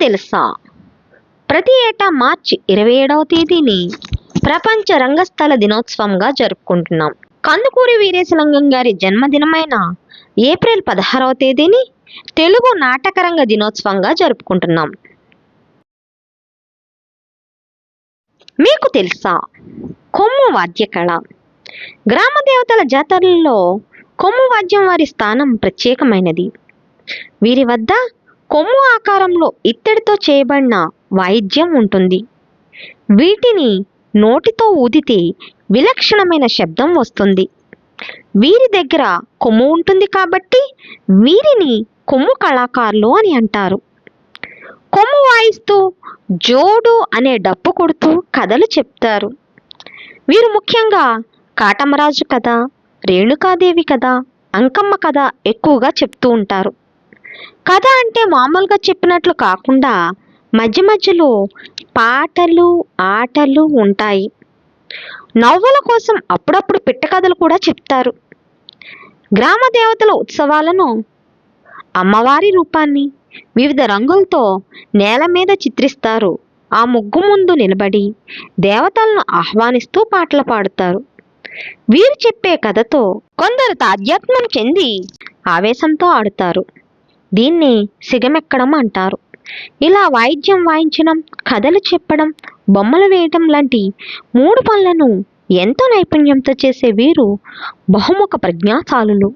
తెలుసా? ప్రతి ఏటా మార్చి ఇరవై ఏడవ తేదీని ప్రపంచ రంగస్థల దినోత్సవంగా జరుపుకుంటున్నాం. కందుకూరి వీరేశలింగం గారి జన్మదినమైన ఏప్రిల్ పదహారవ తేదీని తెలుగు నాటకరంగ దినోత్సవంగా జరుపుకుంటున్నాం. మీకు తెలుసా? కొమ్ము వాద్య కళ గ్రామ దేవతల జాతరలలో కొమ్ము వాద్యం వారి స్థానం ప్రత్యేకమైనది. వీరి వద్ద కొమ్ము ఆకారంలో ఇత్తడితో చేయబడిన వాయిద్యం ఉంటుంది. వీటిని నోటితో ఊదితే విలక్షణమైన శబ్దం వస్తుంది. వీరి దగ్గర కొమ్ము ఉంటుంది కాబట్టి వీరిని కొమ్ము కళాకారులు అని అంటారు. కొమ్ము వాయిస్తూ జోడు అనే డప్పు కొడుతూ కథలు చెప్తారు. వీరు ముఖ్యంగా కాటమరాజు కథ రేణుకాదేవి కథ అంకమ్మ కథ ఎక్కువగా చెప్తూ ఉంటారు. కథ అంటే మామూలుగా చెప్పినట్లు కాకుండా మధ్య మధ్యలో పాటలు ఆటలు ఉంటాయి. నవ్వుల కోసం అప్పుడప్పుడు పిట్టకథలు కూడా చెప్తారు. గ్రామ దేవతల ఉత్సవాలను అమ్మవారి రూపాన్ని వివిధ రంగులతో నేల మీద చిత్రిస్తారు. ఆ ముగ్గు ముందు నిలబడి దేవతలను ఆహ్వానిస్తూ పాటలు పాడుతారు. వీరు చెప్పే కథతో కొందరు తాధ్యాత్మం చెంది ఆవేశంతో ఆడుతారు. దీన్ని సిగమెక్కడం అంటారు. ఇలా వాయిద్యం వాయించడం కథలు చెప్పడం బొమ్మలు వేయటం లాంటి మూడు పనులను ఎంతో నైపుణ్యంతో చేసే వీరు బహుముఖ ప్రజ్ఞాశాలులు.